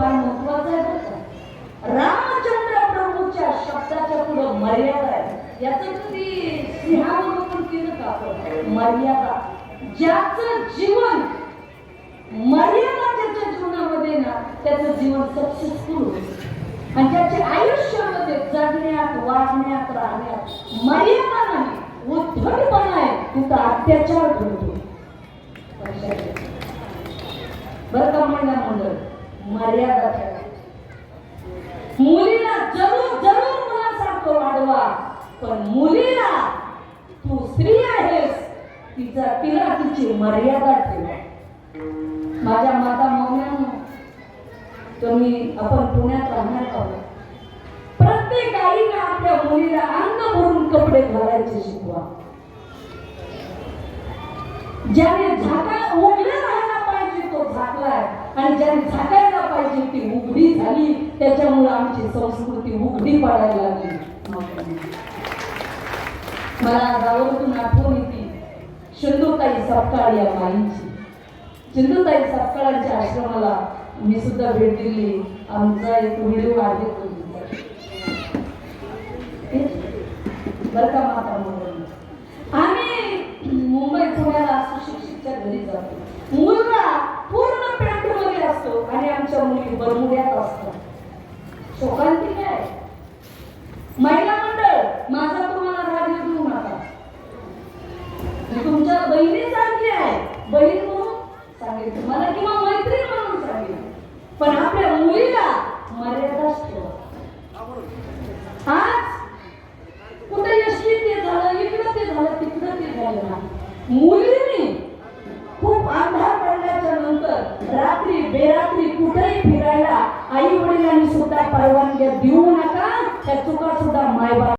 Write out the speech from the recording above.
फार महत्वाचं आहे बरं रामचंद्र प्रभूच्या शब्दाच्या पुढं मर्यादा आहे. याचं कधी सिंहावरून केलं का आपण? मर्यादा. ज्याचं जीवन मर्यादा त्याच्या जीवनामध्ये ना त्याचं जीवन सक्सेसफुल होईल. आणि त्याच्या आयुष्यामध्ये जगण्यात वागण्यात राहण्यात मर्यादा नाही. उद्धटपणा आहे. तिथं अत्याचार घडतो. बरं का महिला मंडळ? मर्यादा ठेवा. मुलीला जरूर जरूर मुलासारखं वाढवा पण मुलीला तू स्त्री आहेस तिचा तिला तिची मर्यादा ठेवा. माझ्या माता मौन्यानं तुम्ही आपण पुण्यात राहणार आहोत. प्रत्येक आईने आपल्या मुलीला अंग भरून कपडे घालायचे शिकवा. ज्याने झाका उघडे राहायला पाहिजे तो झाकलाय. आणि ज्याने झाकायला पाहिजे ती उघडी झाली त्याच्यामुळे आमची संस्कृती उघडी पडायला लागली. मला गावातून आठवण येते सिंधुताई सपकाळ या माईंची सिंधुताई सपकाळांच्या आश्रमाला मी सुद्धा भेट दिली. आमचा एक व्हिडिओ आहे. बरं का माता म्हणून आम्ही मुंबई आमच्या मुली बरमुड्यात असतात शोकांती काय महिला मंडळ माझा तुम्हाला राग देऊ नका मी तुमच्या बहिणीसारखी आहे. बहीण म्हणून सांगेल तुम्हाला किंवा मैत्रीण म्हणून सांगेल पण आपल्या मुलीला मर्यादा परवानग्या देऊ नका त्या चुका